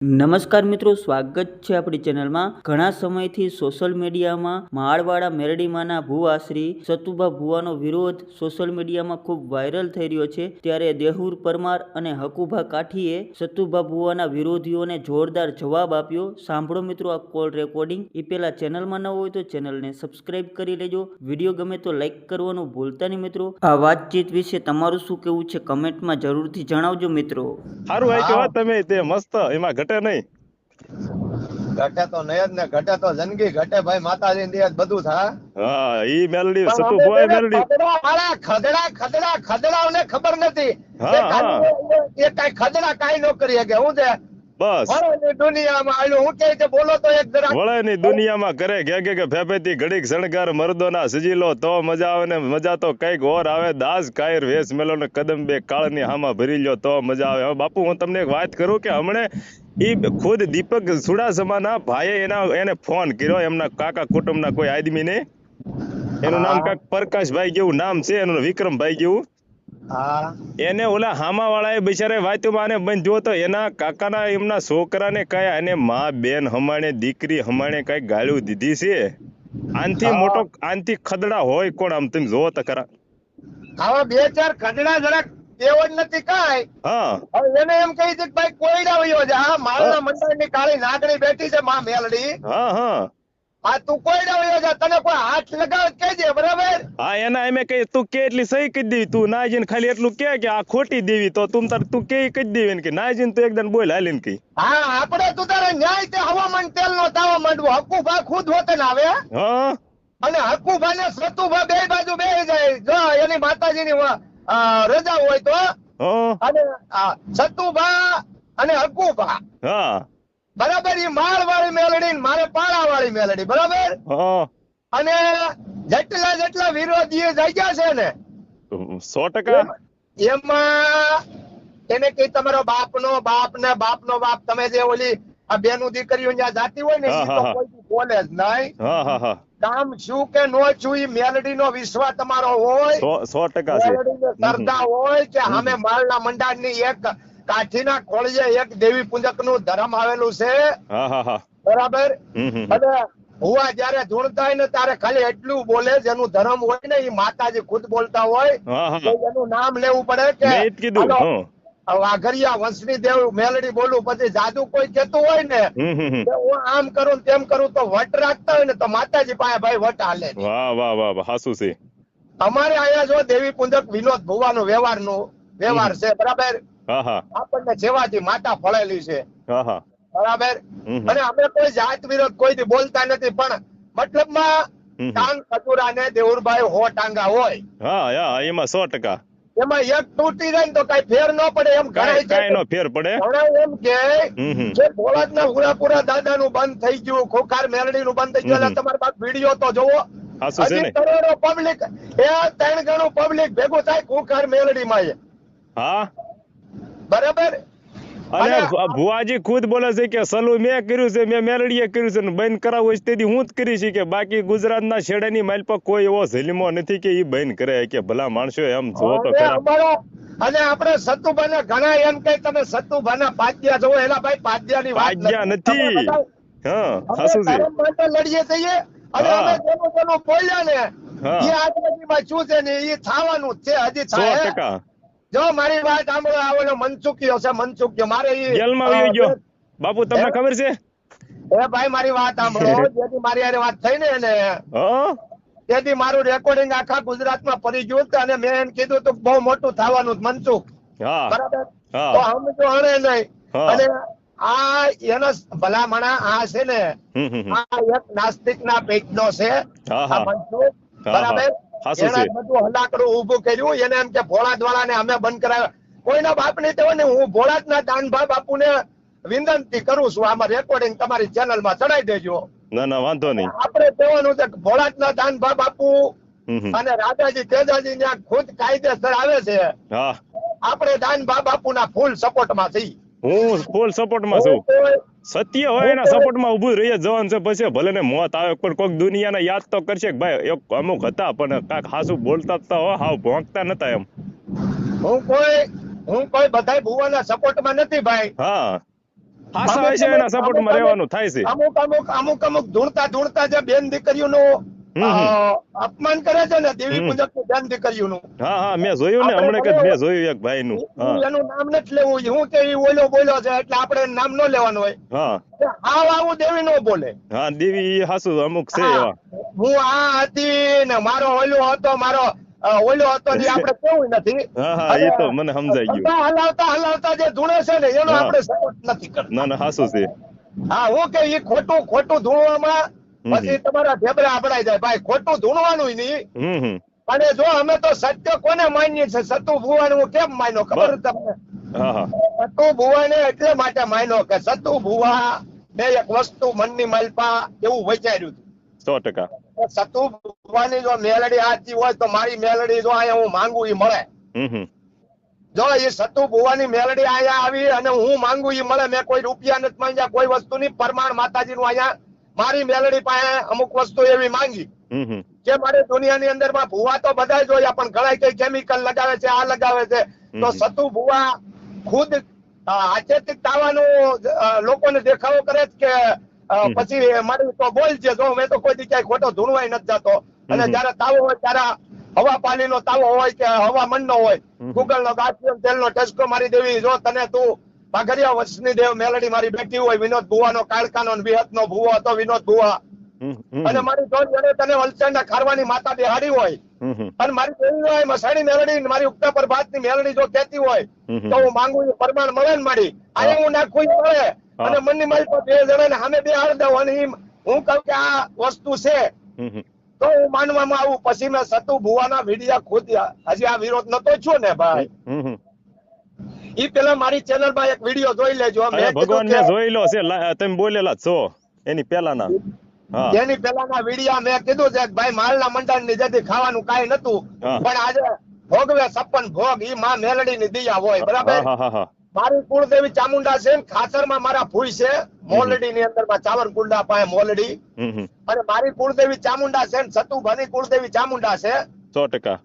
નમસ્કાર મિત્રો સ્વાગત છે આપણી ચેનલમાં. ઘણા સમયથી સોશિયલ મીડિયામાં માળવાડા મેરડીમાંના ભુવાશ્રી સતુભા ભુવાનો વિરોધ સોશિયલ મીડિયામાં ખૂબ વાયરલ થઈ રહ્યો છે. ત્યારે દેહુર પરમાર અને હકુભા કાઠીએ સતુભા ભુવાના વિરોધીઓને જોરદાર જવાબ આપ્યો. સાંભળો મિત્રો આ કોલ રેકોર્ડિંગ. એ પહેલાં ચેનલમાં ન હોય તો ચેનલને સબસ્ક્રાઇબ કરી લેજો. વીડિયો ગમે તો લાઇક કરવાનું ભૂલતા નહીં મિત્રો. આ વાતચીત વિશે તમારું શું કહેવું છે કમેન્ટમાં જરૂરથી જણાવજો મિત્રો. સારું તમે તે મસ્ત એમાં ઘટે નહીં. ઘટે તો નહીં જ ને ઘટે તો જિંદગી ઘટે ભાઈ માતાજી ની બધું થા હા ઈ મેલડી સતુ ભોય મેલડી. ખદડા ખદડા ખદડા ખદડાઓને ખબર નથી. હા, એ કાંઈ- ખદડા કાંઈ ન કરી શકે. હું છે? બસ. દુનિયામાં આયલું હું કે બોલો તો એક જરા. વળેની દુનિયામાં કરે કે કે કે ફેફેતી ઘડીક શણગાર મર્દોના સજીલો તો મજા આવે ને મજા તો કંઈક ઓર આવે. દાસ કાયર વેસ મેલો ને કદમ બે કાળની હામાં ભરી લ્યો તો મજા આવે. હવે બાપુ હું તમને એક વાત કરું કે હમણે ઈ ખુદ દીપક સુડાસમાના ભાઈએ એના એને ફોન કર્યો. એમના કાકા કુટુંબના કોઈ આદમીને. એનું નામ કાક પ્રકાશભાઈ જેવું નામ છે એનું વિક્રમભાઈ જેવું. એને ઓલા હામા વાળાએ બિચારે વાત્યુમાં આને બંધ તો એના કાકાના એમના છોકરાને કયા આને મા બેન હમાણે દીકરી હમાણે કઈ ગાળ્યું દીધી છે. આનથી મોટો આનથી ખદડા હોય કોણ આમ તમે જોવો તો ખરા. હવે બે ચાર ખદડા જરાક એવો નથી કાંઈ. હવે એને એમ કહી છે કે ભાઈ કોયડા વયો છે હા માલના મંડળની કાળી નાગણી બેઠી છે માં મેલડી. હા હા. આ તું કોયડા વયો છે તને કોઈ હાથ લગાવ કેજે બરાબર? હા એના એમે કહી તું કે એટલી સહી કરી દેવી તું ના જઈને ખાલી એટલું કે કે આ ખોટી દેવી? તો તું તાર તું કે કહી દેવી? ને કે ના જઈને તું એકદમ બોલ હાલીને કહી. હા આપણે તું તારે ન્યાય તે હવામાન તેલ નો તાવા માંડવો. હકુભા ખુદ હોતે ને આવે હા? અને હકુભા ને સતુભા બે બાજુ બે જાય. જો એની માતાજીની ની અ, રજા હોય તો અને સતુભા અને હકુભા બરાબર? એ માળ વાળી મેલડી મારે પાળા વાળી મેલડી. બરાબર? અને જેટલા જેટલા વિરોધીઓ જાગ્યા છે ને સો ટકા? એમાં એને કઈ તમારો બાપ નો બાપ ને બાપ નો બાપ તમે જે ઓલી આ બેનું દીકરીઓ જ્યાં જાતી હોય ને તો કોઈ બોલે જ નહીં. કામ છું કે નો છું એ મેલડી નો વિશ્વાસ તમારો હોય. સો ટકા શ્રદ્ધા હોય કે અમે માળના મંડાણની એક કાઠીના ખોળીએ એક દેવી પૂજકનું ધર્મ આવેલું છે. બરાબર? અને હુવા જયારે ધૂણતા હોય ને ત્યારે ખાલી એટલું બોલે જેનું ધર્મ હોય ને એ માતાજી ખુદ બોલતા હોય. એનું નામ લેવું પડે કે કીધું. વાઘરિયા વંશની દેવ મેલડી બોલું પછી જાદુ કોઈ કેતું હોય ને હું આમ કરું તેમ કરું તો વટ રાખતા હોય ને તો માતાજી પાસે ભાઈ વટ હાલે વાહ વાહ વાહ વાહ હાસુ છે. અમારે અહીંયા જો દેવી પૂજક વિનોદ ભુવાનો નો વ્યવહાર છે બરાબર? આપણને જેવાથી માતા ફળેલી છે. બરાબર. અને અમે કોઈ જાત વિરોધ કોઈ બોલતા નથી પણ મતલબમાં. ટાંગ ખજૂરા ને દેવુરભાઈ હો ટાંગા હોય હા એમાં સો ટકા. એમાં એક તૂટી જાય ને તો કઈ ફેર ન પડે એમ ઘણા કાંઈ નો ફેર પડે ઘણા એમ કે હમ હમ. જે ભોળાતના દાદા નું બંધ થઈ ગયું ખોખાર મેલડીનું બંધ થઈ ગયું. એટલે તમારી પાસે વીડિયો તો જોવો ને હજી કરોડો પબ્લિક એ ત્રણ ગણું પબ્લિક ભેગું થાય ખોખાર મેલડીમાં એ. હા બરાબર અને ભુવાજી ખુદ બોલે છે કે સલું મેં કર્યું છે મેં મેલડીએ કર્યું છે ને બંધ કરાવવું છે તેથી હું જ કરી છે કે બાકી ગુજરાતના શેડાની માઇલ પર કોઈ એવો ઝલીમો નથી કે એ બંધ કરે કે ભલા માણસો એમ જોવો તો અને ખરા. અમારો અને આપણે સતુભાના ઘણા એમ કે તમે સતુભાના પાદ્યા જોવો એલા ભાઈ પાદ્યાની વાત પાદ્યા નથી. હા માટે લડીએ છીએ અને અમે જેનું જેનું બોલ્યા ને. એ આજુબાજુમાં શું છે ને એ થવાનું જ છે હજી થાય. જો મારી વાત સાંભળો આ મનસુખ્યો છે મનસુખ્યો મારે જેલમાં વયો ગયો. બાપુ તમને ખબર છે? એ ભાઈ મારી વાત સાંભળો જેથી મારી હારે વાત થઈ ને એને. તેથી મારું રેકોર્ડિંગ આખા ગુજરાતમાં ફરી ગયું અને મેં એને કીધું તો બહુ મોટું થવાનું મનસુખ. બરાબર? તો અમે તો હણે નહીં. અને આ એનો ભલામણા આ છે ને. આ એક નાસ્તિક ના પેટ નો છે. આ મનસુખ. બરાબર? એના. બધું હલાકડું ઊભું કર્યું એને એમ કે ભોળા દ્વાળા ને અમે બંધ કરાવ્યા. કોઈના બાપ નહીં તેવો ને હું ભોળાત ના દાનભા વિનંતી કરું છું આમાં રેકોર્ડિંગ તમારી ચેનલમાં ચડાઈ દેજો. ના ના વાંધો નહીં. આપણે કહેવાનું છે કે ભોળાત ના દાનભા બાપુ. અને રાજાજી તેજાજી ત્યાં ખુદ કાયદેસર આવે છે. આપણે દાનભા બાપુ ના ફૂલ સપોર્ટમાં છીએ. હું ફૂલ સપોર્ટમાં છું. સત્ય હોય એના સપોર્ટમાં ઊભું રહીએ જવાન છે પછી ભલે ને મોત આવે પણ કોઈક દુનિયાને યાદ તો કરશે કે ભાઈ એક અમુક હતા પણ કાંઈક હાસુ બોલતા હતા હો હાવ ભોંકતા નતા એમ. હું કોઈ હું કોઈ બધાય ભુવાના સપોર્ટમાં નથી ભાઈ. હા. હાસા હોય છે એના સપોર્ટમાં રહેવાનું થાય છે. અમુક અમુક અમુક અમુક ધૂણતા ધૂણતા જે બેન દીકરીઓનો. અપમાન કરે છે ને દેવી પૂજક પૂજક બેન દીકરીઓનું. હા હા મેં જોયું ને હમણાં કે મેં જોયું એક ભાઈ નું એનું નામ નથી લેવું હું કે ઈ ઓલો બોલ્યો છે એટલે આપણે નામ ન લેવાનું હોય. હા. હા આવું દેવી નો બોલે. હા દેવી હાસુ અમુક છે એવા. હું આ હતી ને મારો ઓલો હતો મારો ઓલો હતો ને આપણે કેવું નથી. હા હા એ તો મને સમજાઈ ગયું. હલાવતા હલાવતા જે ધૂણે છે ને એનો. આપણે સપોર્ટ નથી કરતા. ના ના હાસુ છે. હા હું કે ઈ ખોટું ખોટું ધૂણવામાં. પછી તમારા ઢેબરા આપડાઈ જાય. ભાઈ ખોટું ધૂણવાનું નહીં. અને જો અમે તો સત્ય કોને માનીએ છે સતુ ભુવાને હું કેમ માન્યો? ખબર તમને? સતુ ભુવાને એટલે માટે માન્યો કે સતુ ભુવા ને એક વસ્તુ મનની માલપા એવું વિચાર્યું હતું. સો ટકા. સતુ ભુવાની જો મેલડી આજી હોય તો મારી મેલડી જો અહીંયા હું માંગુ એ મળે. જો એ સતુ ભુવાની મેલડી અહીંયા આવી અને હું માંગુ એ મળે. મેં કોઈ રૂપિયા નથી માંગ્યા કોઈ વસ્તુની પરમાણ માતાજીનું અહીંયા મારી મેલડી પાસે અમુક વસ્તુ એવી માંગી કે મારે દુનિયાની અંદરમાં ભૂવા તો બધા જોયા પણ ઘણા કઈ કેમિકલ લગાવે છે આ લગાવે છે. તો સતુ ભૂવા ખુદ અ, આચેતિક તાવાનું લોકોને દેખાવો કરે છે કે પછી મારી તો બોલ છે જો મેં તો કોઈ દી ક્યાંય ખોટો ધૂણવાય નથી જતો. અને જયારે તાવો હોય ત્યારે હવા પાણીનો તાવો હોય કે હવામાન નો હોય. ગૂગલ નો ગાંઠિયમ તેલ નો ટેસ્કો મારી દેવી જો તને તું પાઘરિયા વંશની દેવ મેલડી મારી બેટી હોય વિનોદ ભુવાનો કાળકાનો વિહત નો ભુવો હતો વિનોદ ભુવા. અને મારી જોન જણે તને વલસાડના ખારવાની માતા બેહાડી હોય. અને મારી દેવી હોય મસાણી મેલડી મારી ઉગતા પ્રભાતની મેલડી જો કહેતી હોય તો હું માંગુ એ પરમાણ મળે ને મારી. અહીંયા હું નાખું મળે અને મનની મારી પર બે જણાને સામે બે હાર દઉં. અને હું કહું કે આ વસ્તુ છે. તો હું માનવામાં આવું. પછી મેં સતુ ભુવાના વિડિયા ખોદ્યા. હજી આ વિરોધ નતો છો ને ભાઈ? ઈ પેલા મારી ચેનલમાં એક વિડિયો જોઈ લેજો ભગવાન ને જોઈ લો છે તમે બોલેલા છો એની પેલાના એની પેલાના વિડિયા મેં કીધું છે ભાઈ માલના મંડળની જેથી ખાવાનું કાંઈ નતું પણ આજે ભોગવે સપન ભોગ ઈ માં મેલડી ની દિયા હોય બરાબર? મારી કુળદેવી ચામુંડા છે ખાસરમાં મારા ભૂઈ છે મોલડી ની અંદરમાં ચાવરકુંડા પાસે મોલડી. અને મારી કુળદેવી ચામુંડા છે સતુભાની કુળદેવી ચામુંડા છે. સો ટકા.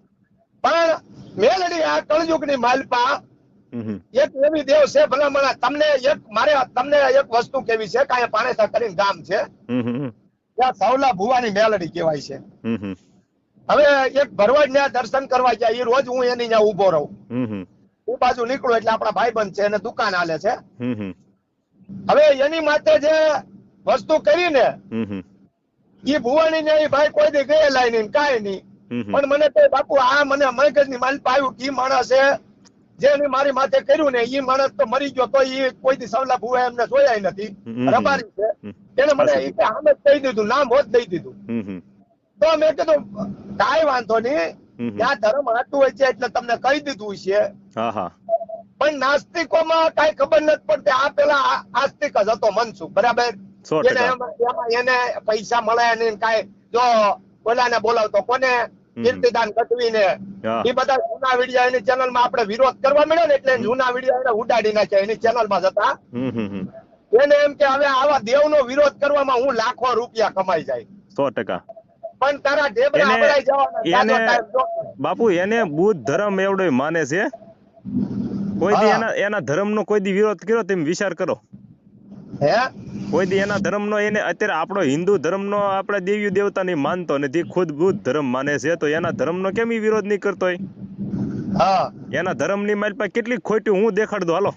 પણ મેલડી આ કળયુગની માલપા એક એવી દેવ છે ભલામણા. તમને એક મારે તમને એક વસ્તુ કેવી છે? કાંઈ પાણેસા કરીને ગામ છે. ત્યાં સૌલા ભુવાની મેલડી કહેવાય છે. હવે એક ભરવાડ ને દર્શન કરવા ગયા. એ રોજ હું એની ત્યાં ઊભો રહું. એ બાજુ નીકળું એટલે આપણા ભાઈબંધ છે એને દુકાન હાલે છે. હવે એની માટે જે વસ્તુ કરી ને એ ભુવાની ને એ ભાઈ કોઈ દી ગયેલા નહીં કાંઈ નહીં. પણ મને તો બાપુ આ મને મગજની માલ પાયું કી માણસ છે જેની મારી માથે કર્યું ને ઈ માણસ તો મરી ગયો તો ઈ કોઈ થી સવલા ભુવા એમને જોયા નથી. રબારી છે. એને મને આમ જ કહી દીધું નામ હોત દઈ દીધું. તો મેં કીધું કાંઈ વાંધો નહીં. ત્યાં ધર્મ હાટું હોય છે એટલે તમને કહી દીધું છે. પણ નાસ્તિકો નાસ્તિકોમાં કાંઈ ખબર નથી પડતી. આ પેલા આસ્તિક જ હતો મનસુખ બરાબર? એને પૈસા મળે ને કઈ. જો બોલાને બોલાવતો કોને? કીર્તિદાન ગઢવીને. એ બધા જૂના વિડિયા એની ચેનલમાં આપણે વિરોધ કરવા મળ્યો ને એટલે જૂના વિડિયા એને ઉડાડી નાખ્યા એની ચેનલમાં જતા એને એમ કે હવે આવા દેવનો વિરોધ કરવામાં હું લાખો રૂપિયા કમાઈ જાય. સો ટકા. પણ તારા ઢેબરા અબડાઈ જવાના. બાપુ એને બુદ્ધ ધર્મ એવડો માને છે. કોઈ દી એના એના ધર્મ નો કોઈ દી વિરોધ કર્યો તેમ વિચાર કરો. હે? કોઈ દી એના ધર્મનો એને અત્યારે આપણો હિન્દુ ધર્મનો આપણે દેવી દેવતાને માનતો નથી ખુદ બુદ્ધ ધર્મ માને છે તો એના ધર્મનો કેમ ઈ વિરોધ નહીં કરતો હા. એના ધર્મની મારી પાસે કેટલી ખોટી હું દેખાડ દઉં હાલો.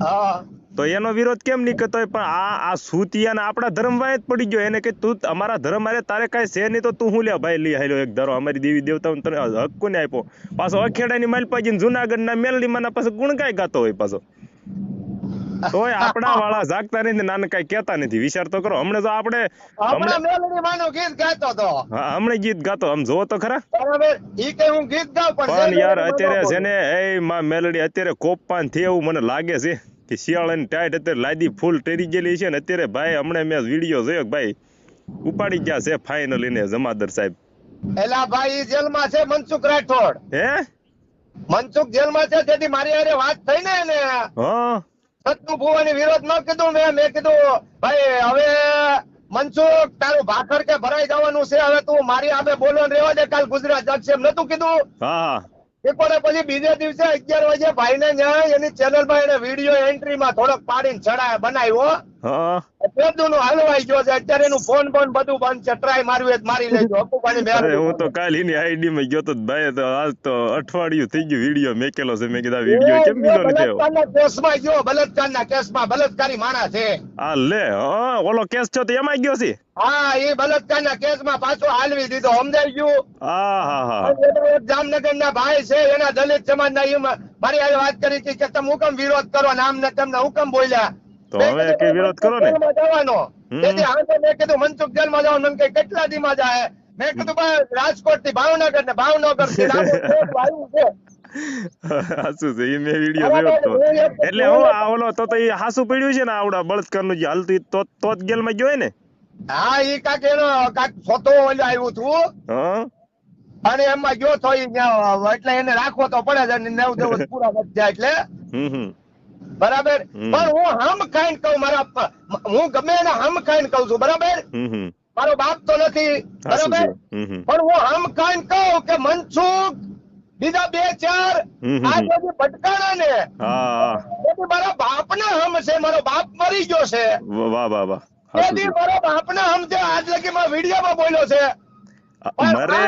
હા. તો એનો વિરોધ કેમ નહીં કરતો પણ આ આ સૂતિયાને આપણા ધર્મ વાય જ પડી ગયો એને કે તું અમારા ધર્મ અરે તારે કાંઈ છે નહીં તો તું હું લે ભાઈ લઈ હાલ્યો એક ધારો અમારી દેવી દેવતાઓને તને હક કોને આપ્યો? પાછો અખેડાની ના જુનાગઢના મેલડીમાંના પાછો ગુણ કઈ ગાતો હોય પાછો. તોય આપણા વાળા જાગતા નથી નાને કઈ કહેતા નથી. વિચાર તો કરો. હમણાં તો આપણે હમણાં મેલડી માનું ગીત ગાતો તો. હા હમણાં ગીત ગાતો. આમ જોવો તો ખરા. બરાબર ઈ કે હું ગીત ગાઉં પણ યાર અત્યારે માનો છે ને એ માં મેલડી અત્યારે કોપાનથી એવું મને લાગે છે કે શિયાળાની ટાઈટ અત્યારે લાદી ફૂલ ટેરી ગયેલી છે ને અત્યારે ભાઈ હમણાં મેં વીડિયો જોયો ભાઈ ઉપાડી ગયા છે ફાઇનલી ને જમાદાર સાહેબ. એલા ભાઈ જેલમાં છે મનસુખ રાઠોડ. હે? મનસુખ જેલમાં છે તેથી મારી હારે વાત થઈ ને એને. હા. સતનું ભુવાની વિરોધ ન કીધું. મેં મેં કીધું ભાઈ હવે મનસુખ તારું ભાખર કે ભરાઈ જવાનું છે હવે તું મારી આમે બોલો ને રેવા દે. કાલ ગુજરાત જશે. એમ નતું કીધું. હા. એ પણ પછી બીજે દિવસે અગિયાર વાગે ભાઈને ન્યાય એની ચેનલમાં એને વીડિયો એન્ટ્રી માં થોડોક પાડીને ચડાય બનાવ્યો. હલવાઈ ગયો છે. અત્યારે એનું ફોન બોન બધું બંધ છે. ટ્રાય મારવી હોય મારી લેજો. અપુભાઈની અરે હું તો કાલ એની આઈડી માં ગયો તો ભાઈ તો આજ તો અઠવાડિયું થઈ ગયું વીડિયો મેકેલો છે. મેં કીધા વીડિયો કેમ બીજો નથી આવ્યો? કેસમાં ગયો બલાત્કારના કેસમાં બલાત્કારી માણસ છે. આ લે હા ઓલો કેસ છો તો એમાં ગયો છે? હા એ બલાત્કારના કેસમાં પાછો હાલવી દીધો. સમજાઈ ગયું? આ હા હા. અને એનો ભાઈ છે એના દલિત સમાજના મારી હારે વાત કરી હતી કે તમે હુકમ વિરોધ કરો નામ ને તમને હુકમ બોલ્યા. તો હવે કે વિરોધ કરો ને. જવાનો. તેથી હાંજે મેં કીધું મનસુખ જેલમાં જવાનું કે કેટલા દીમાં જાય? મેં કીધું ભાઈ રાજકોટથી ભાવનગર ને ભાવનગરથી છે હાસુ છે. એ મેં વીડિયો જોયો તો. એટલે હું આ ઓલો તો તો એ હાસુ પડ્યું છે ને આવડા બળત્કારનું જે હાલતું તો તો જ ગેલમાં ગયો ને? હા એ કાક એનો કાક ફોટો ઓલો આવ્યું હતું હા? અને એમાં ગયો તો એટલે એને રાખવો તો પડે નેવ દિવસ પૂરા નથી જાય એટલે હમ હમ. બરાબર? પણ હું હમ ખાઈને કહું મારા હું ગમે એને હમ ખાઈને કહું છું બરાબર? મારો બાપ તો નથી બરાબર? પણ હું હમ ખાઈને કહું કે મનસુખ બીજા બે ચાર આ બધી ભટકાણા ને તેથી મારા બાપ ને હમ છે મારો બાપ મરી ગયો છે. વાહ વાહ વાહ. તેથી મારો બાપ ને હમ છે આજ લગી માં વીડિયો માં બોલ્યો છે. આ હરામ મારે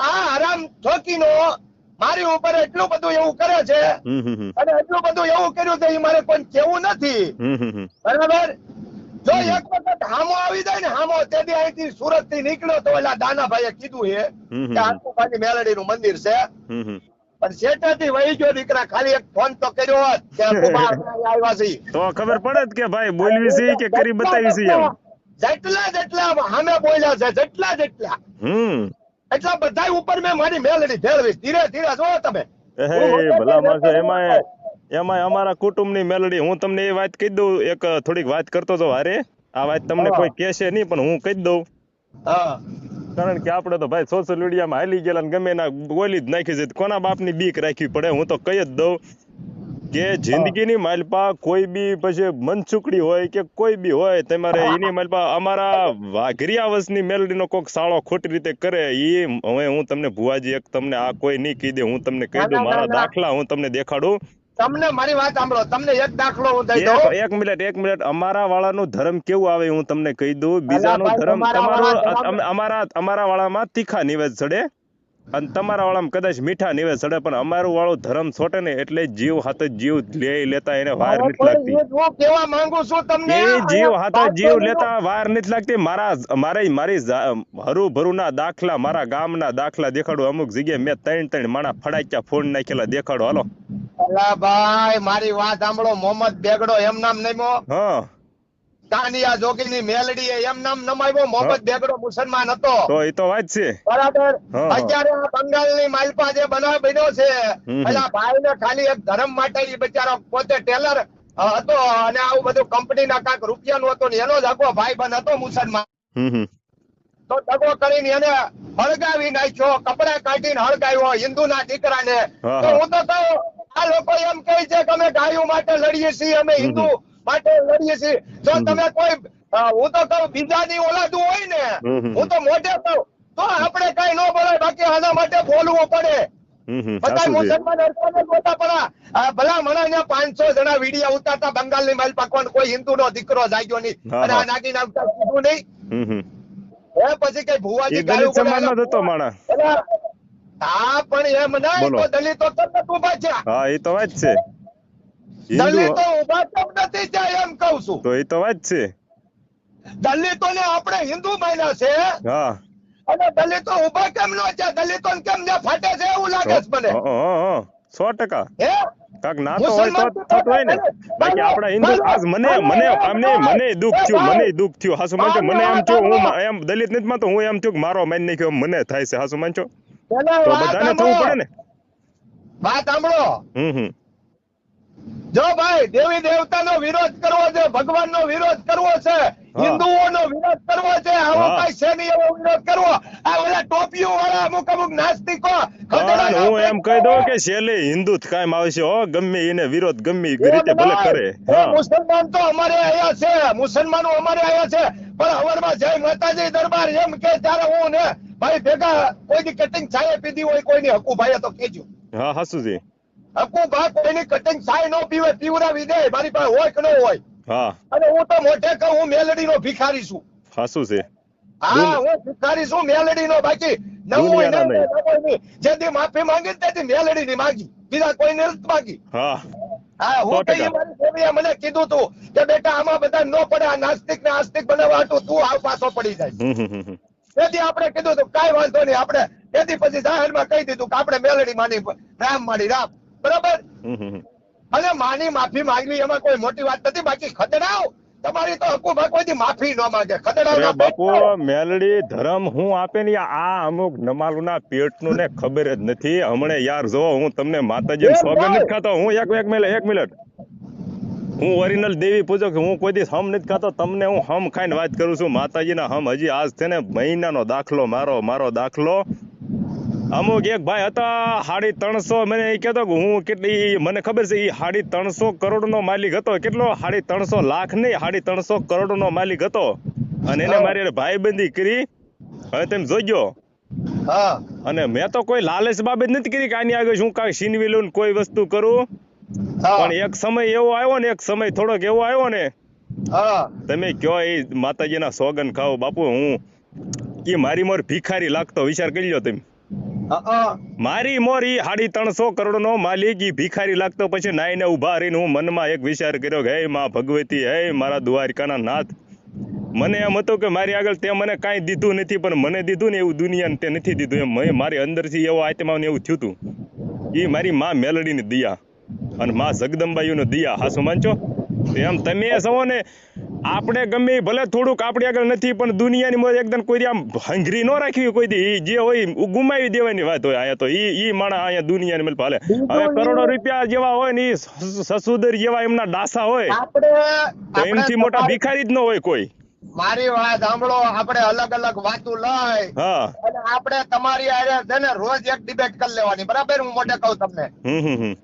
આ હરામ ઠોકીનો મારી ઉપર એટલું બધું એવું કરે છે હમ હમ હમ. અને એટલું બધું એવું કર્યું છે એ મારે કોઈ કેવું નથી. હમ હમ હમ. બરાબર? જો એક વખત હામો આવી જાય ને હામો તેથી અહીંથી સુરતથી નીકળ્યો તો એટલે દાનાભાઈએ કીધું હમ હમ કે આંકુભાની મેલડી નું મંદિર છે. હમ હમ. પણ શેઠેથી વહી ગયો દીકરા ખાલી એક ફોન તો કર્યો હોત કે આવ્યા છે. તો ખબર પડે કે ભાઈ બોલવી છે કે કરી બતાવી છે એમ. જેટલા જેટલા સામે બોલ્યા છે જેટલા જેટલા. હમ. એટલા બધા ઉપર મેં મારી મેલડી ફેરવીશ ધીરે ધીરે જો તમે. ભલા માણસો એમાં એમાં અમારા કુટુંબની મેલડી. હું તમને એ વાત કહી દઉં એક થોડીક વાત કરતો હતો હારે. આ વાત તમને કોઈ કહેશે નહીં પણ હું કહી દઉં. હા. કારણ કે આપણે તો ભાઈ સોશિયલ મીડિયામાં હાલી ગયેલા ને ગમે એના બોલી જ નાખી છે. કોના બાપની બીક રાખવી પડે હું તો કહી જ દઉં. કે જિંદગીની માલપા કોઈ બી પછી મનસુકડી હોય કે કોઈ બી હોય તમારે એની માલપા અમારા વાઘરિયાવસની મેલડીનો કોક સાળો ખોટી રીતે કરે એ હવે હું તમને ભુવાજી એક તમને આ કોઈ નહીં કહી દે હું તમને કહી દઉં મારા. દાખલા હું તમને દેખાડું. તમને મારી વાત સાંભળો તમને એક દાખલો હું દઈ દઉં. એક મિનિટ એક મિનિટ અમારા વાળાનું ધર્મ કેવું આવે હું તમને કહી દઉં. બીજાનું ધર્મ તમારો અમારા અમારા વાળામાં તીખા નિવેદ ચડે. અને તમારા વાળામાં કદાચ મીઠા નિવેદ ચડે પણ અમારું વાળું ધર્મ છોટે ને એટલે જીવ હાથે જીવ લે લેતા એને વાર નથી લાગતી. કેવા માંગુ છું તમને એ જીવ હાથે જીવ લેતા વાર નથી લાગતી. મારા મારી મારી હરુ ભરુના દાખલા મારા ગામના દાખલા દેખાડું. અમુક જગ્યાએ મેં ત્રણ ત્રણ માણા ફડાક્યા ફોન નાખેલા દેખાડો. હાલો. ભાઈ મારી વાત સાંભળો. મોહમ્મદ બેગડો એમ નામ નમ્યો? હા. કાનિયા જોગીની મેલડી એમ નામ નમાવ્યો. મોહમ્મદ બેગડો મુસલમાન હતો. તો એ તો વાત છે. બરાબર? અત્યારે આ બંગાળની માલપા જે બનાવ બન્યો છે. પેલા ભાઈને ખાલી એક ધર્મ માટે એ બિચારો પોતે ટેલર હતો અને આવું બધું કંપનીના કાંઈક રૂપિયાનું હતું ને એનો જ આખો ભાઈ બંધ હતો મુસલમાન. તો દગો કરીને એને હળગાવી નાખ્યો કપડા કાઢીને હળગાવ્યો હિન્દુના દીકરાને. ને તો હું. તો કહું આ લોકો એમ કહે છે કે અમે ગાયો માટે લડીએ છીએ અમે હિન્દુ માટે લડીએ છીએ. જો તમે કોઈ હું તો કહું બીજાની ઓલાદું હોય ને. હું તો મોઢે કહું તો આપણે કઈ ન બોલાય બાકી આના માટે બોલવું પડે. બધા મુસલમાન હરખાને બોલતા પડા ભલા મણાને પાંચસો જણા વીડિયો ઉતારતા બંગાળની માલ પાકવાન કોઈ હિન્દુ નો દીકરો જાગ્યો નહીં. અને આ નાગી આવતા કીધું નહીં. એ પછી કઈ ભુવાજી હતો માણા હા પણ એમ ના તો દલિતો ઊભા છે હા એ તો વાત છે. હિન્દુ દલિતો ઊભા કેમ નથી ત્યાં એમ કઉ છું. તો એ તો વાત છે. દલિતોને આપણે હિન્દુ માન્યા છે. હા. અને દલિતો ઊભા કેમ નો છે દલિતો કેમ ને ફાટે છે એવું લાગે છે મને. સો ટકા. હે? કાક નાતો હોય તો થતું હોય ને. બાકી આપણા હિન્દુ આજ મને મને અમને મને દુઃખ થયું મને દુઃખ થયું. હાસુ માનજો મને એમ થયું હું એમ દલિત નથી માનતો હું એમ થયું કે મારો માન નાખ્યો કયો મને થાય છે. હાસુ માનજો તો બધાને થવું પડે ને? વાત સાંભળો. હમ હમ. જો ભાઈ દેવી દેવતાનો વિરોધ કરવો છે ભગવાનનો વિરોધ કરવો છે હિન્દુઓનો વિરોધ કરવો છે આવો કઈ છે નહીં એવો વિરોધ કરવો. આ બધા ટોપીઓ વાળા અમુક અમુક નાસ્તિકો હું એમ કહી દઉં કે છેલ્લે હિન્દુ જ કાયમ આવશે હો ગમે એને વિરોધ ગમે રીતે ભલે કરે. મુસલમાન તો અમારે આયા છે મુસલમાનો અમારે આયા છે પણ હવારમાં જય માતાજી દરબાર એમ કે ત્યારે હું ને ભાઈ ભેગા કોઈની કટિંગ ચાય પીધી હોય કોઈની હકુભાઈએ તો કેજો હા હાસુજી. હકુભા કોઈની કટિંગ ચાય નો પીવે પીવડાવી દે મારી પાસે હોય કે ન હોય. હા. અને હું તો મોઢે કહું હું મેલડીનો ભિખારી છું. હાસુ છે. હા હું ભિખારી છું મેલડીનો. બાકી નવું નહીં, નવું હોય નહીં. જેથી માફી માંગી ને તેથી મેલડીની માંગી. બીજા કોઈને નથી માંગી. હા. હા હું ટકા. મારી દેવીએ મને કીધું તું કે બેટા આમાં બધા ન પડે આ નાસ્તિક ને આસ્તિક બનાવવા હાટુ તું આવ પાછો પડી જાય. તેથી આપણે કીધું તું કઈ વાંધો નહીં આપણે તેથી પછી જાહેરમાં કહી દીધું કે આપણે મેલડી માની રામ માની રામ. બરાબર. અને માની માફી માંગવી એમાં કોઈ મોટી વાત નથી. બાકી ખતડાવ તમારી તો હકુ ભગવતી માફી ન માંગે. ખતડાવ બાપુ મેલડી ધર્મ હું આપે ને આ અમુક નમાલુના પેટનું ને ખબર જ નથી. હમણે યાર જો હું તમને માતાજી સોગંદ નથી ખાતો. હું એક એક મિનિટ એક મિનિટ. હું ઓરિજિનલ દેવી પૂજક. હું કોઈ દિવસ હમ નથી ખાતો. તમને હું હમ ખાઈને વાત કરું છું. માતાજીના હમ હજી આજ છે ને મહિનાનો દાખલો મારો મારો દાખલો. અમુક એક ભાઈ હતા સાડી ત્રણસો મને એ કહેતો કે હું કેટલી મને ખબર છે એ સાડી ત્રણસો કરોડનો માલિક હતો. કેટલો? સાડી ત્રણસો લાખ નહીં સાડી ત્રણસો કરોડનો માલિક હતો. અને એને મારી ભાઈબંધી કરી. હવે તમે જોજો. હા. અને મેં તો કોઈ લાલચ બાબત નથી કરી કે આની આગળ શું કાંઈ છીનવી લઉં કોઈ વસ્તુ કરું. પણ એક સમય એવો આવ્યો ને એક સમય થોડોક એવો આવ્યો ને તમે કયો એ માતાજીના સોગન ખાઓ બાપુ હું એ મારી મોર ભિખારી લાગતો વિચાર કરી લો તમે. હા મારી મોરી હાડી ત્રણસો કરોડ નો માલિક ભિખારી લાગતો પછી નાઈને ઊભા રહીને હું મનમાં એક વિચાર કર્યો હે માં ભગવતી, હે મારા દ્વારિકાના નાથ. મને એમ હતું કે મારી આગળ તે મને કાંઈ દીધું નથી, પણ મને દીધું ને એવું દુનિયાને તે નથી દીધું. એમ મારી અંદરથી એવો આત્માને એવું થયું હતું એ મારી માં મેલડીની દિયા અને માં જગદંબાઈનો દિયા. હાસુ માનજો? એમ તમે સવો ને આપણે ગમે ભલે થોડુંક આપણી આગળ નથી પણ દુનિયાની મોજ એકદમ કોઈ આમ હંગરી ન રાખવી કોઈ દી. જે હોય ગુમાવી દેવાની વાત હોય અહીંયા તો. ઈ ઈ માણા અહીંયા દુનિયાની મેલ હાલે હવે કરોડો રૂપિયા જેવા હોય ને ઈ સસુદર જેવા એમના ડાસા હોય તો એમથી મોટા ભિખારી જ ન હોય કોઈ. મારી વાત સાંભળો આપણે અલગ અલગ વાતો લઈ. હા. અને આપણે તમારી આરે છે ને રોજ એક ડિબેટ કરી લેવાની. બરાબર? હું મોટે કહું તમને. હમ હમ.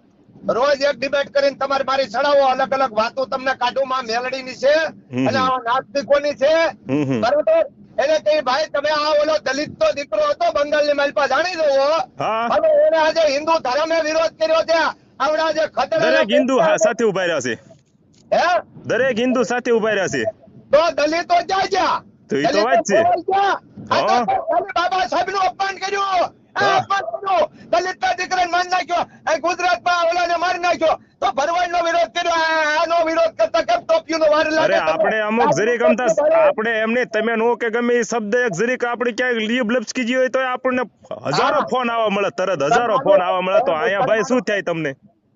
રોજ એક ડિબેટ કરીને તમારે મારી ચડાવો અલગ અલગ વાતો તમને કાઢું માં મેલડીની છે અને આ નાસ્તિકોની છે. બરોબર? એટલે કે ભાઈ તમે આ ઓલો દલિત તો દીકરો હતો બંગાળની માલપા જાણી દો અને એને આજે હિન્દુ ધર્મે વિરોધ કર્યો છે. આવડા જે ખતરા દરેક હિન્દુ સાથે ઊભા રહ્યા છે. હે? દરેક હિન્દુ સાથે ઊભા રહ્યા છે. તો દલિતો જાય ગયા? તો એ તો વાત છે. બાબા સાહેબનું અપમાન કર્યું. આ હા. અપમાન કર્યું દલિત ના દીકરાને મારી નાખ્યો. ગુજરાતમાં ઓલાને મારી નાખ્યો. તો ભરવાડ વિરોધ કર્યો. આનો વિરોધ કરતા કેમ ટોપિયું વાર લાગે આપણે અમુક જરીક અમતા આપણે એમને તમે નો કે ગમે એ શબ્દ એક જરીક આપણે ક્યાંય લીબ લપસકી ગઈ હોય તો આપણને હજારો ફોન આવવા મળે તરત હજારો ફોન આવવા મળે. તો અહીંયા ભાઈ શું થાય તમને?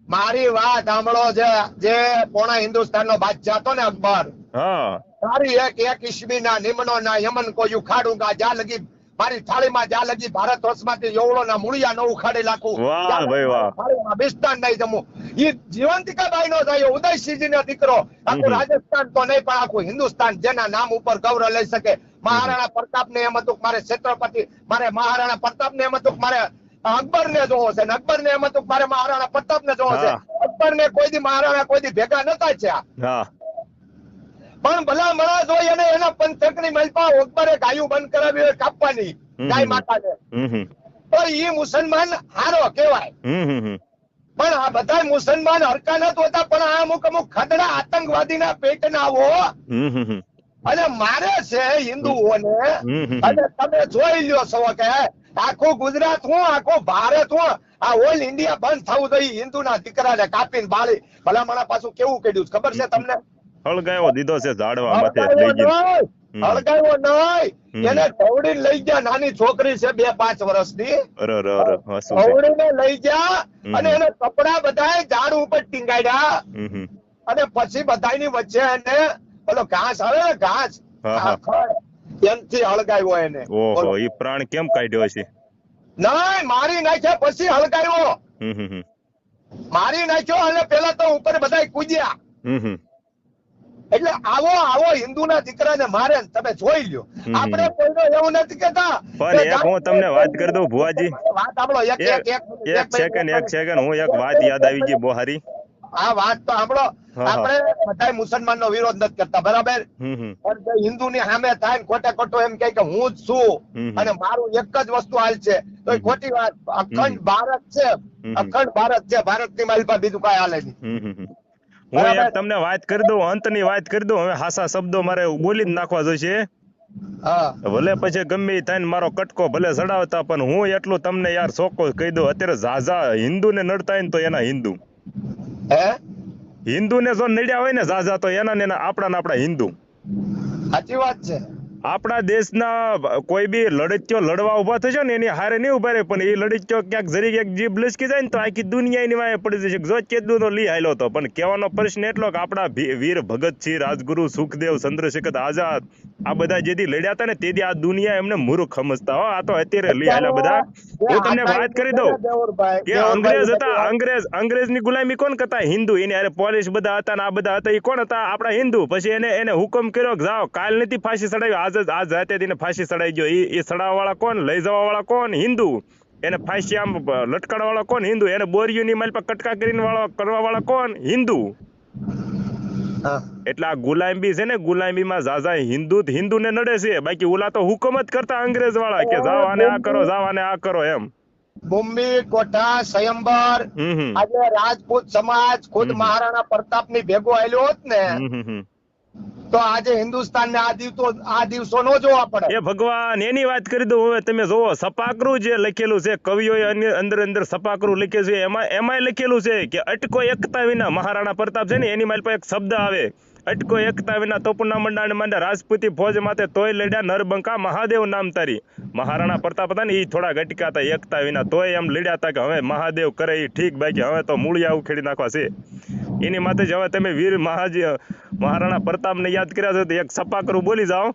મારી વાત સાંભળો જે જે પોણા હિન્દુસ્તાન નો બાદશાહ હતો ને અકબર. હા. તારી એક એક ઈસમી ના નિમનો ના યમન કોઈ ઉખાડુંગા જા લગી મારી થાળીમાં જ્યાં લગી ભારત વર્ષમાંથી યોવડો ના મૂળિયા ન ઉખાડી નાખું. વાહ ભાઈ વાહ. થાળીમાં બિસ્તાન નહીં જમું. એ જીવંતિકા બાઈ નો થયો ઉદયસિંહજી નો દીકરો. આખું રાજસ્થાન તો નહીં પણ આખું હિન્દુસ્તાન જેના નામ ઉપર ગૌરવ લઈ શકે. મહારાણા પ્રતાપ ને એમ હતું કે મારે છત્રપતિ મારે મહારાણા પ્રતાપ ને એમ હતું કે મારે અકબર ને જોવો છે. અકબર ને એમ હતું કે મારે મહારાણા પ્રતાપ ને જોવો છે. અકબર ને કોઈ દી મહારાણા કોઈ દી ભેગા નતા થયા. પણ ભલા મળા જોઈ અને એના પંથકની મલપા ઓગબરે ગાયું બંધ કરાવી હોય કાપવાની. ગાય માતાને. તો ઈ મુસલમાન હારો હમ પણ આ બધા મુસલમાન હરકા નથી હોતા પણ આ અમુક અમુક ખતરા આતંકવાદી ના પેટ ના હમ અને મારે છે હિન્દુઓને. અને તમે જોઈ લ્યો છો કે આખું ગુજરાત હું આખું ભારત હું આ ઓલ ઇન્ડિયા બંધ થવું જોઈએ હિન્દુ હિન્દુના દીકરાને કાપીને બાળી. ભલામણા પાછું કેવું કર્યું ખબર છે તમને? હળગાયો દીધો છે ઝાડવા માથે લઈ ગયો. હળગાયો નહીં. એને ધવડીને લઈ ગયા. નાની છોકરી છે બે પાંચ વર્ષની. ધવડીને લઈ ગયા અને એને કપડા બધાય ઝાડ ઉપર ટીંગાડ્યા અને પછી બધાની વચ્ચે એને પેલો ઘાસ આવે ને ઘાસ. એનથી હળગાવ્યો એને. ઓહો ઈ પ્રાણ કેમ કાઢ્યો છે નહીં મારી નાખ્યા પછી હળગાવ્યો મારી નાખ્યો અને પેલા તો ઉપર બધાય કૂદ્યા. હમ હમ. એટલે આવો આવો હિન્દુના દીકરાને મારે તમે જોઈ લ્યો. આપણે કોઈનો એવું નથી કેતા પણ એક હું તમને વાત કરી દઉં ભુવાજી. વાત આપણો એક એક એક સેકન્ડ એક સેકન્ડ હું એક વાત યાદ આવી ગઈ બહુ હારી આ વાત તો આપણો આપણે બધા મુસલમાન નો વિરોધ નથી કરતા બરાબર? પણ જે હિન્દુ ની સામે થાય ને ખોટે ખોટો એમ કે હું જ છું અને મારું એક જ વસ્તુ હાલ છે. તો એ ખોટી વાત. અખંડ ભારત છે. અખંડ ભારત છે. ભારતની માલિકા બીજું કઈ હાલે નહીં. હું. એક તમને વાત કરી દઉં અંતની વાત કરી દઉં હવે હાસા શબ્દો મારે બોલી જ નાખવા જોઈશે. ભલે પછી ગમે ઈ થાય ને મારો કટકો ભલે ચડાવતા પણ હું એટલું તમને યાર ચોખ્ખો કહી દઉં અત્યારે ઝાઝા હિન્દુ ને નડતા ને તો એના હિન્દુ. હિન્દુ ને જો નડ્યા હોય ને ઝાઝા તો એના ને આપણા ને આપણા હિન્દુ. સાચી વાત છે. આપણા દેશના કોઈ બી લડત્યો લડવા ઊભા થશે ને એની હારે નહીં ઊભા રહે પણ એ લડત્યો ક્યાંક જરી ક્યાંક જીભ લસકી જાય ને તો આખી દુનિયા એની વાંહે પડી જશે. જો ચેદું તો લઈ હાલ્યો હતો પણ કહેવાનો પ્રશ્ન એટલો કે આપણા વીર ભગતસિંહ રાજગુરુ સુખદેવ ચંદ્રશેખર આઝાદ આ બધા જેથી લડ્યા હતા ને તેથી આ દુનિયા એમને મૂર્ખ સમજતા. હો આ તો અત્યારે લઈ હાલ્યા બધા. હું તમને વાત કરી દઉં કે અંગ્રેજ હતા અંગ્રેજ અંગ્રેજ અંગ્રેજની ગુલામી કોણ કરતા? હિન્દુ. એની હારે પોલીસ બધા હતા ને આ બધા હતા. એ કોણ હતા? આપણા હિન્દુ. પછી એને એને હુકમ કર્યો કે જાઓ કાલ નથી ફાંસી ચડાવી આજ જ આજ રાતે ફાંસી ચડાઈ ગયો. એ એ કોણ? લઈ જવાવાળા કોણ? હિન્દુ. એને ફાંસી આમ લટકાડવા કોણ? હિન્દુ. એને બોરિયુની માલ પર કટકા કરીને વાળા કરવા વાળા કોણ? હિન્દુ. એટલે આ ગુલામી છે ને ગુલામીમાં ઝાઝા હિન્દુ હિન્દુને નડે છે. બાકી ઓલા તો હુકમ જ કરતા અંગ્રેજ વાળા કે જાવ આને આ કરો જાવ આને આ કરો એમ. બુમ્બી કોઠા હમ આજે રાજપૂત સમાજ ખુદ મહારાણા પ્રતાપની ભેગો આવેલો હોત ને તો આજે હિન્દુસ્તાન ને આ દિવસો આ દિવસો નો જોવા પડે. એ ભગવાન, એની વાત કરી દઉં હવે તમે જોવો સપાકરું જે લખેલું છે, કવિઓએ અંદર અંદર સપાકરું લખેલું છે, એમાં એમાંય લખેલું છે કે અટકો એકતા વિના મહારાણા પ્રતાપ છે ને, એની મારી પાસે એક શબ્દ આવે. અટકો એકતા વિના તોપના મંડાણ માંડે રાજપૂતી ફોજ માથે તોય લડ્યા નરબંકા મહાદેવ નામ તારી. મહારાણા પ્રતાપ હતા ને એ થોડા ગટકા હતા એકતા વિના તોય એમ લડ્યા હતા કે હવે મહાદેવ કરે એ ઠીક બાકી હવે તો મૂળિયા ઉખેડી નાખવા છે. એની માથે જ હવે તમે વીર મહાજી મહારાણા પ્રતાપને યાદ કર્યા છે તો એક સપાકરું બોલી જાઓ.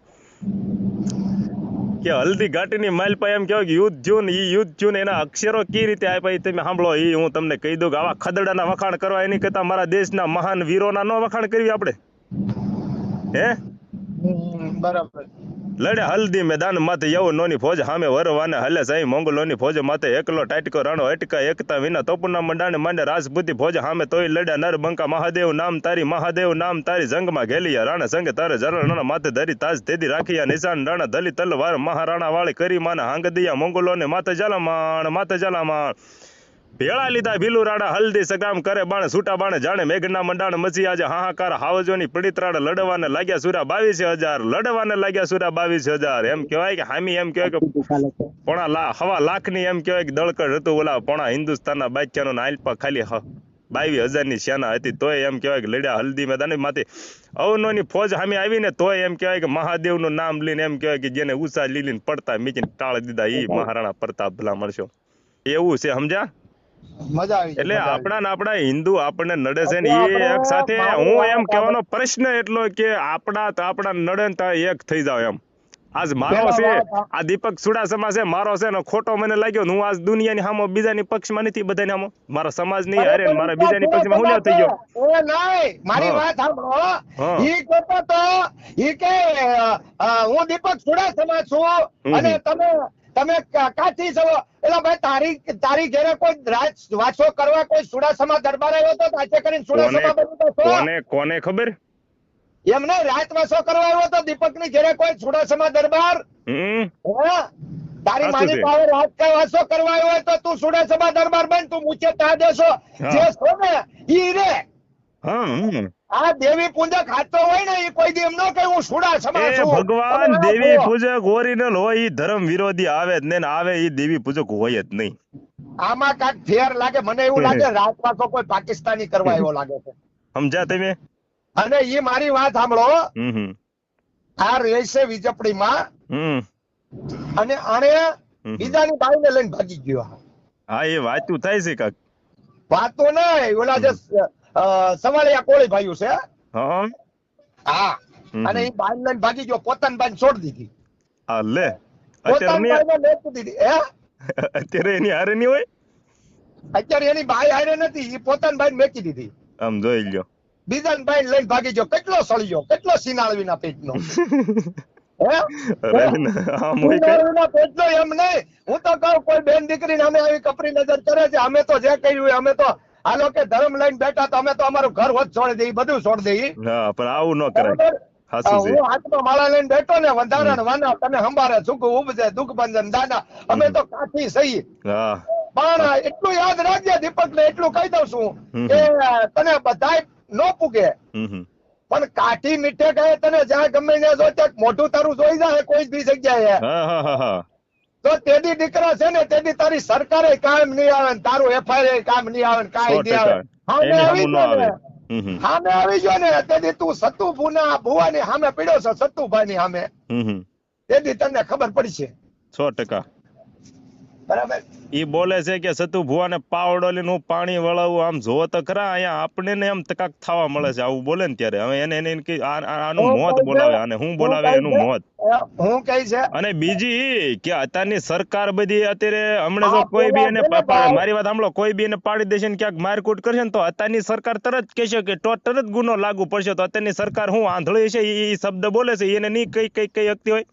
કે હલ્દી ઘાટીની માઇલ પર એમ કહેવાય કે યુદ્ધ જૂન એ યુદ્ધ જૂન એના અક્ષરો કઈ રીતે આપ્યા તમે સાંભળો એ હું તમને કહી દઉં કે આવા ખદડાના વખાણ કરવા એની કરતા મારા દેશના મહાન વીરોના ન વખાણ કરવી આપણે. હે? બરાબર. લડે હલ્દી મેદાન માથે યવનોની ફોજ સામે વરવાને હલે સાઈ મોંગલોની ફોજ માથે એકલો ટાટકો રાણો અટકા એકતા વિના તોપના મંડાણે માંડે રાજપૂતી ફોજ સામે તોય લડ્યા નરબંકા મહાદેવ નામ તારી મહાદેવ નામ તારી જંગમાં ઘેલિયા રાણા સંગે તારે જરણના માથે ધરી તાજ તેદી રાખીયા નિશાન રાણા દલી તલવાર મહારાણા વાળી કરી માને હાંગદિયા મોંગલોને માથે જલામાણ માથે જાલામાણ ભેળા લીધા ભીલું હલ્દી સગામ કરે બાણ છૂટા બાણે જાણે મેઘના મંડાણ મચી આજે હાહાકાર હાવજોની પડિતરાડ લડવાને લાગ્યા સુરા બાવીસ હજાર, લડવાને લાગ્યા સુરા બાવીસ હજાર. એમ કહેવાય કે હામી એમ કહેવાય કે પોણા લા, હવા લાખની એમ કહેવાય કે દળકડ હતું ઓલા પોણા હિન્દુસ્તાનના બાચ્યાનો નાઇલપા ખાલી બાવીસ હજારની સેના હતી તોય એમ કહેવાય કે લડ્યા હલ્દી મેદાન માથે અવનોની ફોજ સામે આવીને તોય એમ કહેવાય કે મહાદેવનું નામ લઈને એમ કહેવાય કે જેને ઉષા લીલીને પડતા મીચીને ટાળ દીધા એ મહારાણા પ્રતાપ ભલા મળશો એવું છે, સમજ્યા? મજા આવી એટલે આપણા ને આપણા હિન્દુ આપણને નડે છે ને એ એક સાથે હું એમ કહેવાનો પ્રશ્ન એટલો કે આપણા તો આપણા નડે ને એક થઈ જાવ એમ. આજ મારો છે આ દીપક સુડાસમા છે મારો છે ને ખોટો મને લાગ્યો હું આજ દુનિયાની સામો બીજાની પક્ષમાં નથી બધાની સામો મારા સમાજની હારે ને મારા બીજાની પક્ષમાં હું લેવા થઈ ગયો? એ નહીં મારી વાત સાંભળો ઈ કહેતો તો ઈ કે હું દીપક સુડાસમા છું અને તમે તમે કા- કાથી છો? એટલે ભાઈ તારી તારી ઘેરે કોઈ રાજ વાસો કરવા કોઈ સુડાસમા દરબાર આવ્યો તો આજે કરીને સુડાસમા બની તો કોને કોને ખબર? એમ નહીં રાત વાસો કરવા આવ્યો તો દીપકની ઘેરે કોઈ સુડાસમા દરબાર? હમ. હે? તારી માની. પાસે રાત વાસો વાંચો કરવા આવ્યો હોય તો તું સુડાસમા દરબાર બન તું મૂછે તા દેશો. જે છો ને ઈ રે. આ દેવી પૂજક હાથો હોય ને એ કોઈ દી એમ ન કહે હું સુડા સમા છું. ભગવાન દેવી પૂજક ઓરિજિનલ હોય એ ધર્મ વિરોધી આવે જ નહીં ને આવે એ દેવી પૂજક હોય જ નહીં. આમાં કાંઈક ફેર લાગે મને એવું લાગે રાજપાસો કોઈ પાકિસ્તાની કરવા એવો લાગે છે. સમજ્યા તમે? અને એ મારી વાત સાંભળો. આ રહેશે વીજપડીમાં. હમ. અને આણે હમ. બીજાની બાઈને લઈને ભાગી ગયો. હા એ વાતું થાય છે કાક. વાતો નહીં ઓલા જે સવાલિયા કોળી ભાઈઓ છે હા. અને એ બાઈને લઈને ભાગી ગયો પોતાની બાઈને છોડી દીધી. આ લે. અત્યારે પોતાની નહીં- બાઈને દીધી. હે? અત્યારે એની હારે નહીં હોય? અત્યારે એની ભાઈ હારે નથી એ પોતાની બાઈને મેકી દીધી. આમ જોઈ લ્યો. બીજા ભાઈ લઈને ભાગી ગયો. કેટલો સળિયો કેટલો સિનાળવી ના પેટ નો એમ નહીં. હું તો કહું કોઈ બેન દીકરીને અમે આવી કપરી નજર કરે છે. અમે તો જે કર્યું અમે તો હાલો કે ધર્મ લઈને બેઠા તો અમે તો અમારું ઘર વધ છોડી દઈએ બધું છોડી દઈએ પણ આવું ન કરાય. હું હાથમાં માળા લઈને બેઠો ને વધારણ વાના તને સંભાળે સુખ ઉપજે દુઃખ બંધન દાદા. અમે તો કાઠી સહી. પણ એટલું યાદ રાખજે દીપક ને એટલું કહી દઉં છું કે તને બધાય નો પૂગે. પણ કાઠી મીઠે કહે તને જ્યાં ગમે ત્યાં મોઢું તારું જોઈ જાય કોઈ બી જગ્યાએ. તો તેદી દીકરા છે ને તેદી તારી સરકારે કામ નહીં આવે તારું એફઆઈઆર કામ નહીં આવે કાંઈ નહીં આવે. સામે આવી ગયો ને. હમ હમ. આવી ગયો ને તેદી તું સતુભુના ભુવાની સામે પીડ્યો છે સત્તુભાઈ ની હમ હમ. તને ખબર પડશે સો ટકા. બરાબર? ઈ બોલે છે કે સતુ ભુવાને પાવડો લઈને હું પાણી વળાવું આમ જોવો તો ખરા અહીંયા આપણે ને એમ તકાક થવા મળે છે આવું બોલે ને ત્યારે. હવે એને એને આનું મોત બોલાવે અને હું બોલાવે એનું મોત. હું કઈ છે અને બીજી કે અત્યારની સરકાર બધી અત્યારે હમણાં જો કોઈ બી એને. મારી વાત સાંભળો કોઈ બી એને પાડી દેશે ને ક્યાંક મારકૂટ કરશે ને તો અત્યારની સરકાર તરત કહેશે કે તો તરત ગુનો લાગુ પડશે. તો અત્યારની સરકાર હું આંધળી છે ઈ શબ્દ બોલે છે એને નહીં કઈ કઈ કઈ વ્યક્તિ હોય.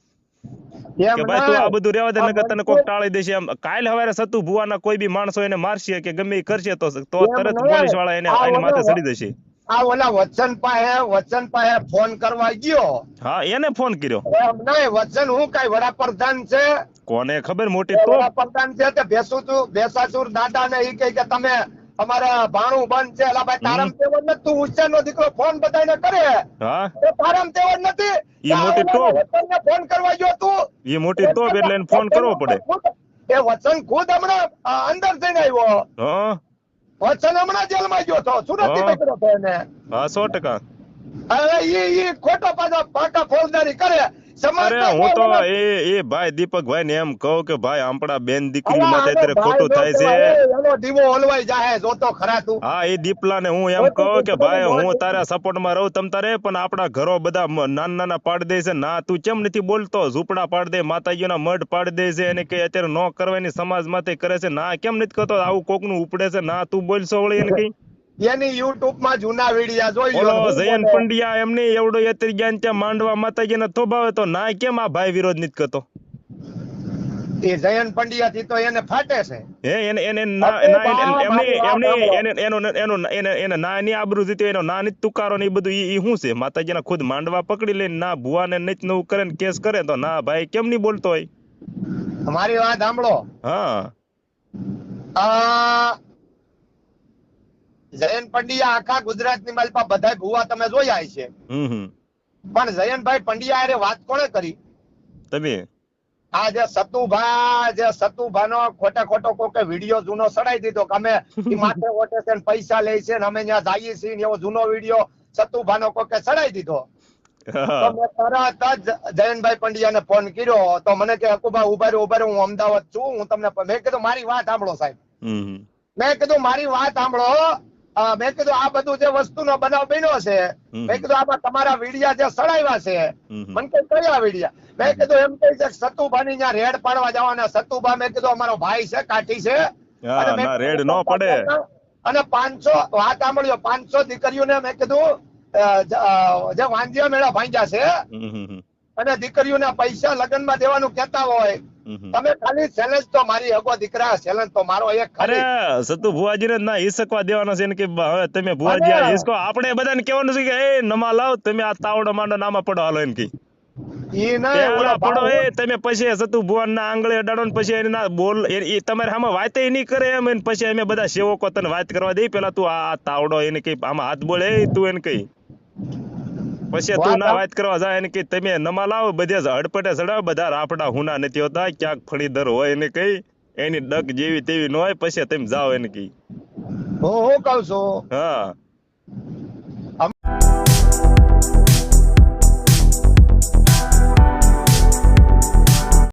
કે ભાઈ તું આ બધું રહેવા દે નકર તને કોક ટાળી દેશે એમ. કાલ હવારે સતુ ભુવાના કોઈ બી માણસો એને મારશે કે ગમે ઈ કરશે તો તો તરત પોલીસવાળા એને આ માથે ચડી જશે આ ઓલા વચન પાસે વચન પાસે ફોન કરવા ગયો. હા એને ફોન કર્યો. નહીં વચન હું કઈ વડાપ્રધાન છે? કોને ખબર મોટી તો? વડાપ્રધાન છે તે ભેસુચુર ભેસાચુર દાદા ને ઈ કહે કે તમે અમારા ભાણું બંધ છે. એલા ભાઈ તારામ તેવડ નથી. તું ઉચ્ચાર નો દીકરો ફોન બધાને કરે. હા? તારામ તેવડ નથી. ઈ મોટી ટોપ. ફોન કરવા ગયો તું. એ મોટી તોપ એટલે એને ફોન કરવો પડે. એ વચન ખુદ હમણાં અંદર જઈને આવ્યો. હા? વચન હમણાં જેલમાં ગયો તો. સુરતથી. પકડ્યો હતો એને? હા સો ટકા. અરે ઈ ઈ ખોટો પાછો પાકા ફોજદારી કરે. અરે હું તો એ એ ભાઈ દીપકભાઈ ને એમ કહું કે ભાઈ આપણા બેન દીકરી માટે અત્યારે ખોટું થાય છે. દીવો ઓલવાઈ જાહે જોતો ખરા તું. હા એ દીપલા ને હું એમ કહું કે ભાઈ હું તારા સપોર્ટમાં રહું તમ તારે પણ આપણા ઘરો બધા નાના નાના પાડ દે છે. ના તું કેમ નથી બોલતો? ઝૂંપડા પાડ દે માતાજીના મઢ પાડી દે છે એને કઈ અત્યારે નો કરવાની સમાજ માટે કરે છે. ના કેમ નથી કરતો? આવું કોકનું ઉપડે છે. ના તું બોલશો વળી એને કઈ? એની યુટ્યુબમાં જૂના વિડિયા જોઈ ને જયંત પંડ્યા એમને એવડો યત્રી જ્ઞાન ત્યાં માંડવા માતાજીને થોભાવે તો ના કેમ આ ભાઈ વિરોધ નથી કરતો? એ જયંત પંડ્યા થી તો એને ફાટે છે. હે એને ના ના એમની ના આબરૂ ના ની તુકારો ને બધું ઈ શું છે? માતાજીના ખુદ માંડવા પકડી લઈને ના ભુવાને નીચ નવું કરે ને કેસ કરે તો ના ભાઈ કેમ બોલતો હોય? મારી વાત સાંભળો. હા. આ જયંત પંડ્યા આખા ગુજરાતની માલપા બધા ભુવા તમે જોયા છે પણ જયંતભાઈ પંડ્યા હારે વાત કોણે કરી? તમે? આ જે સતુભા જે સતુભા નો ખોટા ખોટો કોકે વીડિયો જૂનો સડાઈ દીધો કે અમે માથે ઓટે છે પૈસા લે છે અમે ત્યાં જઈએ છીએ ને એવો જૂનો વીડિયો સતુભા નો કોકે સડાઈ દીધો. તો મેં તરત જ જયંતભાઈ પંડ્યાને ફોન કર્યો તો મને કે હકુભા ઊભા રહ્યો ઊભા હું અમદાવાદ છું હું તમને મેં કીધું મારી વાત સાંભળો સાહેબ. મેં કીધું મારી વાત સાંભળો મેં કીધું આ બધું જે વસ્તુનો બનાવ બન્યો છે મેં કીધું આમાં તમારા વિડિયા જે સડાવ્યા છે. મને કે કયા વીડિયા મેં કીધું એમ કહી છે સતુભાની ત્યાં રેડ પાડવા જવાના સતુભા મેં કીધું અમારો ભાઈ છે કાઠી છે રેડ ન પડે. અને પાંચસો વાત સાંભળ્યો પાંચસો દીકરીઓને મેં કીધું જ- વાંજિયા મેળા ભાંગ્યા છે. અને દીકરીઓને પૈસા લગ્નમાં દેવાનું કહેતા હોય. તમે ખાલી ચેલેન્જ તો મારી હગો દીકરા ચેલેન્જ તો મારો એક અરે સતુ ભુવાજીને ના હિસકવા દેવાનો છે કે હવે તમે ભુવાજી આ હિસકો આપણે બધાને કહેવાનું છે કે એ નમા લાવ તમે આ તાવડો માંડો નામાં પડો હાલો એમ કી. ઈ નહીં ઓલા પડો એ તમે પછી સતુ ભુવન ના આંગળે અડાડો ને પછી એના બોલ એ તમારે આમાં વાતે નહીં કરે એમ એને પછી અમે બધા સેવકો તને વાત કરવા દઈ પેલા તું આ તાવડો એને કઈ આમાં હાથ બોલે તું એને કઈ. પછી તું ના વાત કરવા જાય ને કે તમે નમા લાવો બધે હડપટે ચડાવો બધા આપડા હુના નથી હોતા ક્યાંક ફળી ફળીદર હોય એને કઈ એની ડક જેવી તેવી ન હોય પછી તમે જાઓ એને કઈ. હું હું કહું હા.